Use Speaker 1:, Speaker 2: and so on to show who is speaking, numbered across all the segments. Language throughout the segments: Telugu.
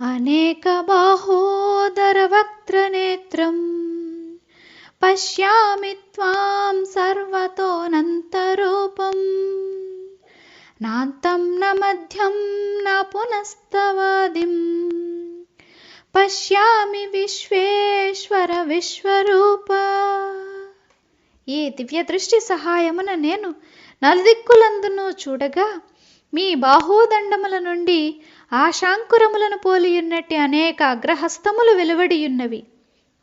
Speaker 1: अनेकबाहोदरवक्त्रनेत्रं पश्यामि त्वां सर्वतोऽनन्तरूपम् नान्तं न मध्यं न पुनस्तवादिं పశ్యామి విశ్వేశ్వర విశ్వరూప ఈ దివ్య దృష్టి సహాయమున నేను నలుదిక్కులందును చూడగా మీ బాహోదండముల నుండి ఆశాంకురములను పోలియున్నట్టి అనేక అగ్రహస్తములు వెలువడియున్నవి.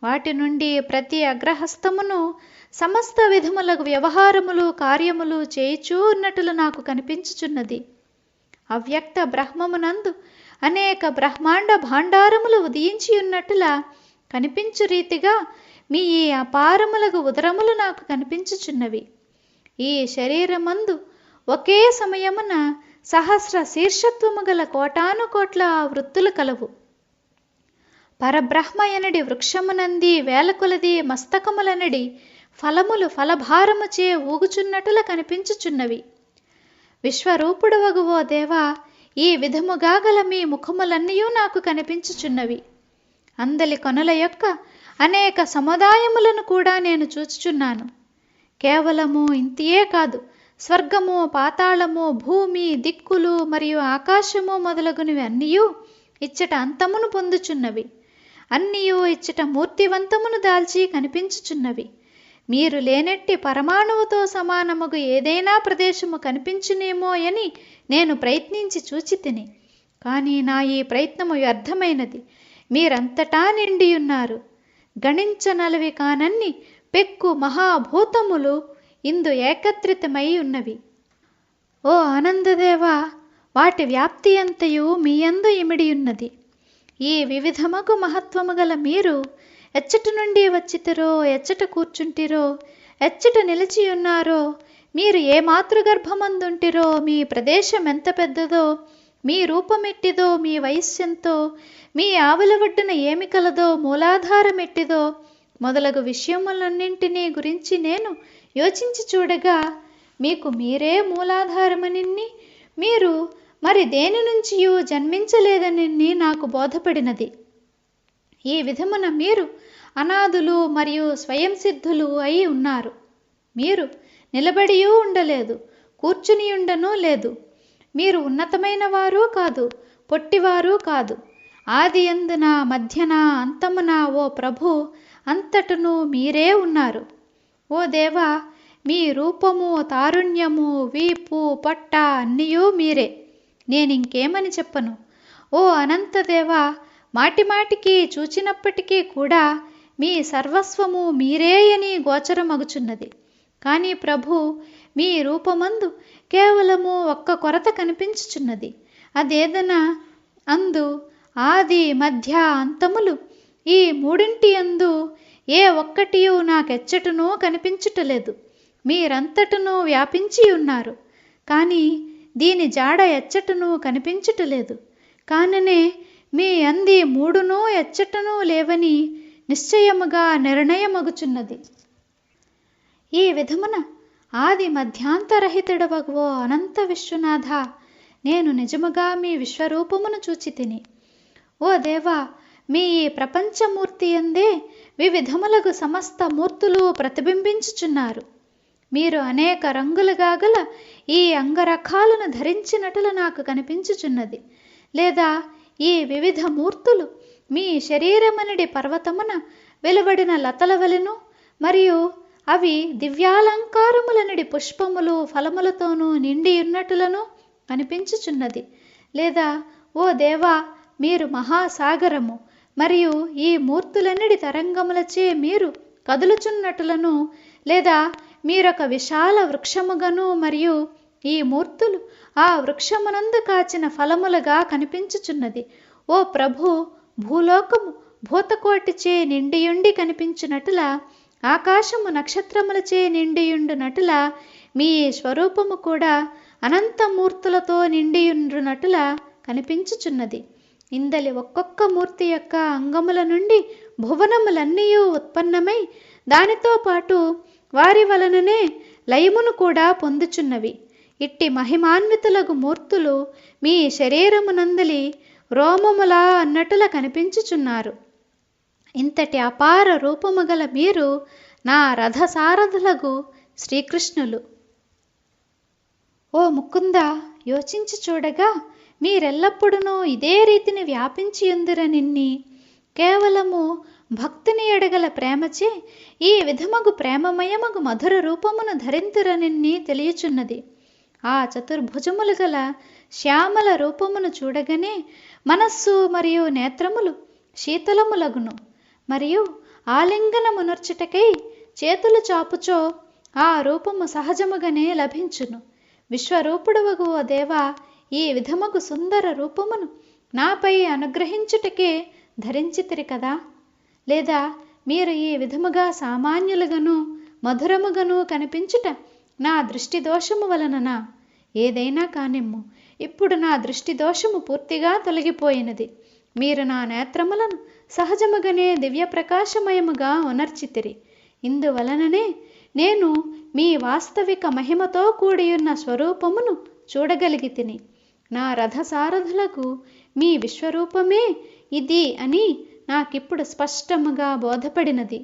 Speaker 1: వాటి నుండి ప్రతి అగ్రహస్తమును సమస్త విధములకు వ్యవహారములు కార్యములు చేయిచూ ఉన్నట్లు నాకు కనిపించుచున్నది. అవ్యక్త బ్రహ్మమునందు అనేక బ్రహ్మాండ భాండారములు ఉదయించి ఉన్నట్టులా కనిపించు రీతిగా మీ ఈ అపారములకు ఉదరములు నాకు కనిపించుచున్నవి. ఈ శరీరమందు ఒకే సమయమున సహస్ర శీర్షత్వము గల కోటానుకోట్ల వృత్తులు కలవు. పరబ్రహ్మయనడి వృక్షమునంది వేలకొలది మస్తకములనడి ఫలములు ఫలభారముచే ఊగుచున్నట్టుల కనిపించుచున్నవి. విశ్వరూపుడవగువో దేవా ఈ విధముగా గల మీ ముఖములన్నయూ నాకు కనిపించుచున్నవి. అందలి కొనల యొక్క అనేక సముదాయములను కూడా నేను చూచుచున్నాను. కేవలము ఇంతియే కాదు స్వర్గము పాతాళము భూమి దిక్కులు మరియు ఆకాశము మొదలగునవి అన్నీయూ ఇచ్చట అంతమును పొందుచున్నవి. అన్నీయూ ఇచ్చట మూర్తివంతమును దాల్చి కనిపించుచున్నవి. మీరు లేనట్టి పరమాణువుతో సమానముగు ఏదైనా ప్రదేశము కనిపించునేమో అని నేను ప్రయత్నించి చూచి తిని కానీ నా ఈ ప్రయత్నము వ్యర్థమైనది. మీరంతటా నిండియున్నారు. గణించనలవి కానన్ని పెక్కు మహాభూతములు ఇందు ఏకత్రితమై ఉన్నవి. ఓ ఆనందదేవా వాటి వ్యాప్తి అంతయు మీయందు ఇమిడియున్నది ఈ వివిధమగు మహత్వము గల మీరు ఎచ్చట నుండి వచ్చితిరో ఎచ్చట కూర్చుంటిరో ఎచ్చట నిలిచియున్నారో మీరు ఏ మాతృగర్భమందుంటిరో మీ ప్రదేశం ఎంత పెద్దదో మీ రూపమెట్టిదో మీ వయస్సెంతో మీ ఆవుల ఒడ్డున ఏమి కలదో మూలాధారమెట్టిదో మొదలగు విషయములన్నింటినీ గురించి నేను యోచించి చూడగా మీకు మీరే మూలాధారమని మీరు మరి దేని నుంచియూ జన్మించలేదని నాకు బోధపడినది. ఈ విధమున మీరు అనాథులు మరియు స్వయం సిద్ధులు అయి ఉన్నారు. మీరు నిలబడియూ ఉండలేదు కూర్చుని ఉండనూ లేదు. మీరు ఉన్నతమైన వారు కాదు పొట్టివారు కాదు. ఆది అందున మధ్యన అంతమున ఓ ప్రభు అంతటను మీరే ఉన్నారు. ఓ దేవా మీ రూపము తారుణ్యము వీపు పొట్ట అన్నీయూ మీరే. నేనింకేమని చెప్పను? ఓ అనంతదేవా మాటిమాటికి చూచినప్పటికీ కూడా మీ సర్వస్వము మీరే అని గోచరమగుచున్నది. కానీ ప్రభు మీ రూపమందు కేవలము ఒక్క కొరత కనిపించుచున్నది. అదేదనా? అందు ఆది మధ్య అంతములు ఈ మూడింటి అందు ఏ ఒక్కటియు నాకెచ్చటనూ కనిపించుటలేదు. మీరంతటను వ్యాపించి ఉన్నారు. కానీ దీని జాడ ఎచ్చటను కనిపించుటలేదు. కాననే మీ అంది మూడునూ ఎచ్చటనూ లేవని నిశ్చయముగా నిర్ణయమగుచున్నది. ఈ విధమున ఆది మధ్యాంతరహితుడవగవో అనంత విశ్వనాథ నేను నిజముగా మీ విశ్వరూపమును చూచి తిని ఓ దేవా మీ ఈ ప్రపంచమూర్తి ఎందే వివిధములకు సమస్త మూర్తులు ప్రతిబింబించుచున్నారు. మీరు అనేక రంగులుగా గల ఈ అంగరకాలను ధరించినట్లు నాకు కనిపించుచున్నది. లేదా ఈ వివిధ మూర్తులు మీ శరీరమనిడి పర్వతమున వెలువడిన లతల వలెను మరియు అవి దివ్యాలంకారములనడి పుష్పములు ఫలములతోనూ నిండి ఉన్నట్లను అనిపించుచున్నది లేదా ఓ దేవా మీరు మహాసాగరము మరియు ఈ మూర్తులన్నిటి తరంగములచే మీరు కదులుచున్నట్లను లేదా మీరొక విశాల వృక్షముగను మరియు ఈ మూర్తులు ఆ వృక్షమునందు కాచిన ఫలములుగా కనిపించుచున్నది. ఓ ప్రభు భూలోకము భూతకోటిచే నిండియుండి కనిపించునట్ల ఆకాశము నక్షత్రములచే నిండియుండునట్ల మీ స్వరూపము కూడా అనంతమూర్తులతో నిండియుండునట్ల కనిపించుచున్నది. ఇందలి ఒక్కొక్క మూర్తి యొక్క అంగముల నుండి భువనములన్నీ ఉత్పన్నమై దానితో పాటు వారి వలననే లయమును కూడా పొందుచున్నవి. ఇట్టి మహిమాన్వితులగు మూర్తులు మీ శరీరమునందలి రోమములా అన్నట్టుల కనిపించుచున్నారు. ఇంతటి అపార రూపము గల మీరు నా రథసారథులకు శ్రీకృష్ణులు. ఓ ముకుంద యోచించి చూడగా మీరెల్లప్పుడూ ఇదే రీతిని వ్యాపించి ఉందిరనిన్ని కేవలము భక్తిని ఎడగల ప్రేమచే ఈ విధమగు ప్రేమమయమగు మధుర రూపమును ధరింతురనిన్ని తెలియచున్నది. ఆ చతుర్భుజములు గల శ్యామల రూపమును చూడగానే మనస్సు మరియు నేత్రములు శీతలములగును. మరియు ఆలింగనమునర్చుటకై చేతులు చాపుచో ఆ రూపము సహజముగానే లభించును. విశ్వరూపుడవగు ఓ దేవా ఈ విధముకు సుందర రూపమును నాపై అనుగ్రహించుటకే ధరించితిరి కదా? లేదా మీరు ఈ విధముగా సామాన్యులుగాను మధురముగాను కనిపించుట నా దృష్టి దోషము వలననా? ఏదైనా కానిమ్ము. ఇప్పుడు నా దృష్టి దోషము పూర్తిగా తొలగిపోయినది. మీరు నా నేత్రములను సహజముగానే దివ్య ప్రకాశమయముగా ఉనర్చితిరి. ఇందువలననే నేను మీ వాస్తవిక మహిమతో కూడియున్న స్వరూపమును చూడగలిగి తిని నా రథసారథులకు మీ విశ్వరూపమే ఇది అని నాకిప్పుడు స్పష్టముగా బోధపడినది.